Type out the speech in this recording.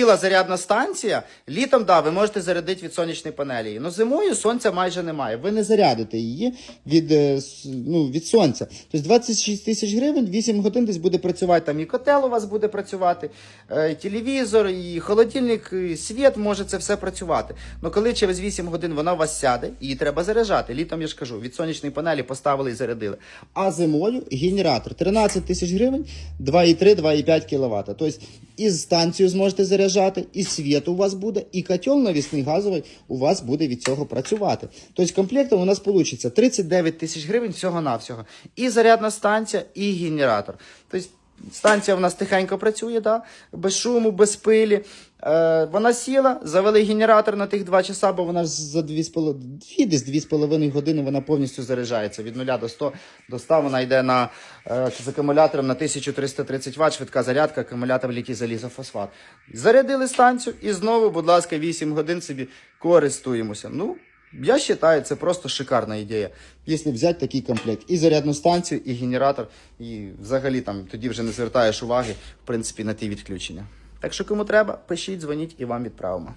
Ціла зарядна станція, літом, да, ви можете зарядити від сонячної панелі. Ну зимою сонця майже немає. Ви не зарядите її від, е, ну, від сонця. Тобто 26 тисяч гривень, 8 годин десь буде працювати. Там і котел у вас буде працювати, е, і телевізор, і холодильник, і світ може це все працювати. Ну коли через 8 годин вона у вас сяде, її треба заряджати. Літом я ж кажу, від сонячної панелі поставили і зарядили. А зимою генератор 13 тисяч гривень, 2,3-2,5 кВт. Тобто і станцію зможете заряджати, і світ у вас буде, і котел навісний газовий у вас буде від цього працювати. Тобто комплектом у нас вийде 39 тисяч гривень всього-навсього. І зарядна станція, і генератор. Тобто станція у нас тихенько працює, да? без шуму, без пилі. Е, вона сіла, завели генератор на тих 2 часа, бо вона за 2,5 2,5 години вона повністю заряджається. Від 0 до 100 до 100 вона йде на, е, з акумулятором на 1330 Вт, швидка зарядка, акумулятор літій залізофосфат. Зарядили станцію і знову, будь ласка, 8 годин собі користуємося. Ну, я вважаю, це просто шикарна ідея. Якщо взяти такий комплект, і зарядну станцію, і генератор, і взагалі там тоді вже не звертаєш уваги, в принципі, на ті відключення. Так що кому треба, пишіть, дзвоніть і вам відправимо.